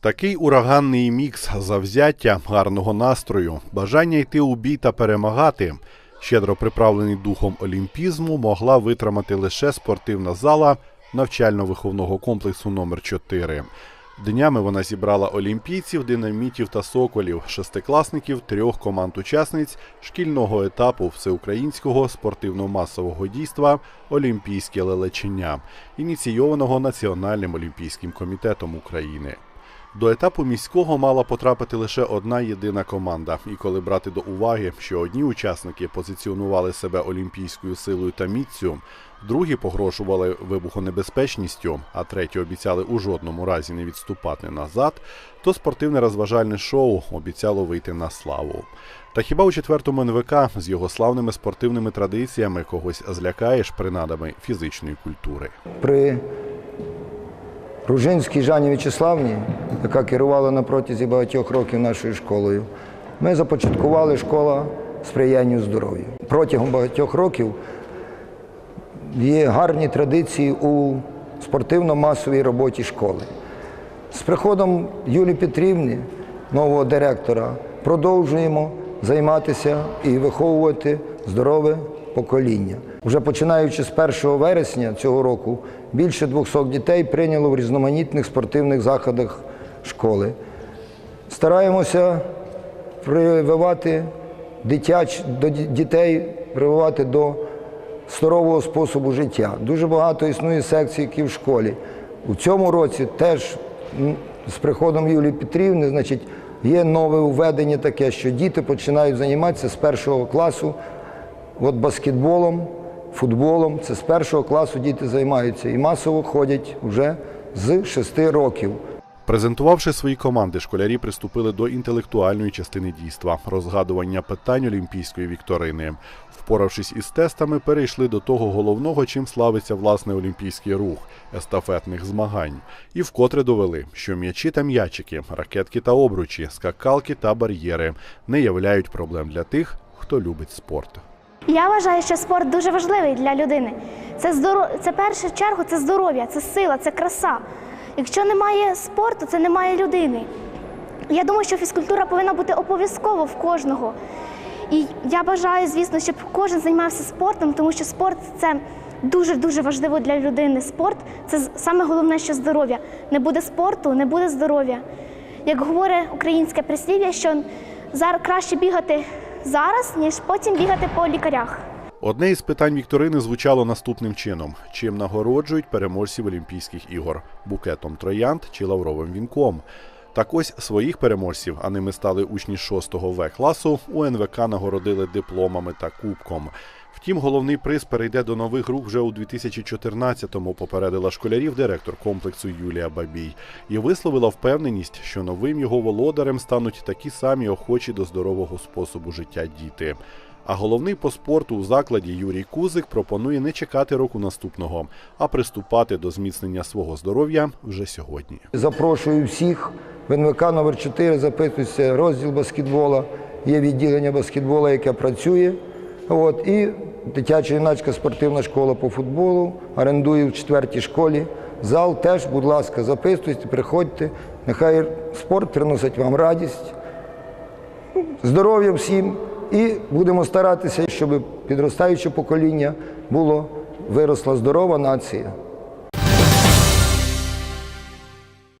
Такий ураганний мікс завзяття, гарного настрою, бажання йти у бій та перемагати, щедро приправлений духом олімпізму, могла витримати лише спортивна зала навчально-виховного комплексу номер 4 Днями вона зібрала олімпійців, динамітів та соколів, шестикласників трьох команд-учасниць шкільного етапу всеукраїнського спортивно-масового дійства Олімпійське лелечення, ініційованого Національним олімпійським комітетом України. До етапу міського мала потрапити лише одна єдина команда. І коли брати до уваги, що одні учасники позиціонували себе олімпійською силою та міцю, другі погрожували вибухонебезпечністю, а треті обіцяли у жодному разі не відступати назад, то спортивне розважальне шоу обіцяло вийти на славу. Та хіба у четвертому НВК з його славними спортивними традиціями когось злякаєш принадами фізичної культури? при Ружинській Жанні В'ячеславні, яка керувала на протязі багатьох років нашою школою, ми започаткували школа сприянню здоров'ю. Протягом багатьох років є гарні традиції у спортивно-масовій роботі школи. З приходом Юлії Петрівни, нового директора, продовжуємо займатися і виховувати здорове покоління. Вже починаючи з 1 вересня цього року, більше 200 дітей прийняло в різноманітних спортивних заходах школи. Стараємося прививати дитяч, до дітей, прививати до здорового способу життя. Дуже багато існує секцій, які в школі. У цьому році теж з приходом Юлії Петрівни, значить, є нове введення таке, що діти починають займатися з першого класу от баскетболом, футболом. Це з першого класу діти займаються і масово ходять вже з 6 років. Презентувавши свої команди, школярі приступили до інтелектуальної частини дійства розгадування питань олімпійської вікторини. Впоравшись із тестами, перейшли до того головного, чим славиться власне олімпійський рух естафетних змагань, і вкотре довели, що м'ячі та м'ячики, ракетки та обручі, скакалки та бар'єри не являють проблем для тих, хто любить спорт. Я вважаю, що спорт дуже важливий для людини. Це здоро... це в першу чергу це здоров'я, це сила, це краса. Якщо немає спорту, це немає людини. Я думаю, що фізкультура повинна бути обов'язково в кожного. І я бажаю, звісно, щоб кожен займався спортом, тому що спорт це дуже дуже важливо для людини. Спорт це саме головне, що здоров'я. Не буде спорту, не буде здоров'я. Як говорить українське прислів'я, що краще бігати зараз, ніж потім бігати по лікарях. Одне із питань вікторини звучало наступним чином: чим нагороджують переможців Олімпійських ігор букетом троянд чи лавровим вінком. Так ось своїх переможців, а ними стали учні 6 В класу, у НВК нагородили дипломами та кубком. Втім, головний приз перейде до нових рук вже у 2014-му, попередила школярів директор комплексу Юлія Бабій і висловила впевненість, що новим його володарем стануть такі самі охочі до здорового способу життя діти. А головний по спорту у закладі Юрій Кузик пропонує не чекати року наступного, а приступати до зміцнення свого здоров'я вже сьогодні. Запрошую всіх в НВК номер 4 записується розділ баскетбола. Є відділення баскетбола, яке працює. От, і дитяча юнацька спортивна школа по футболу орендує в четвертій школі. Зал теж, будь ласка, записуйте, приходьте. Нехай спорт приносить вам радість, здоров'я всім. І будемо старатися, щоб підростаюче покоління було виросла здорова нація.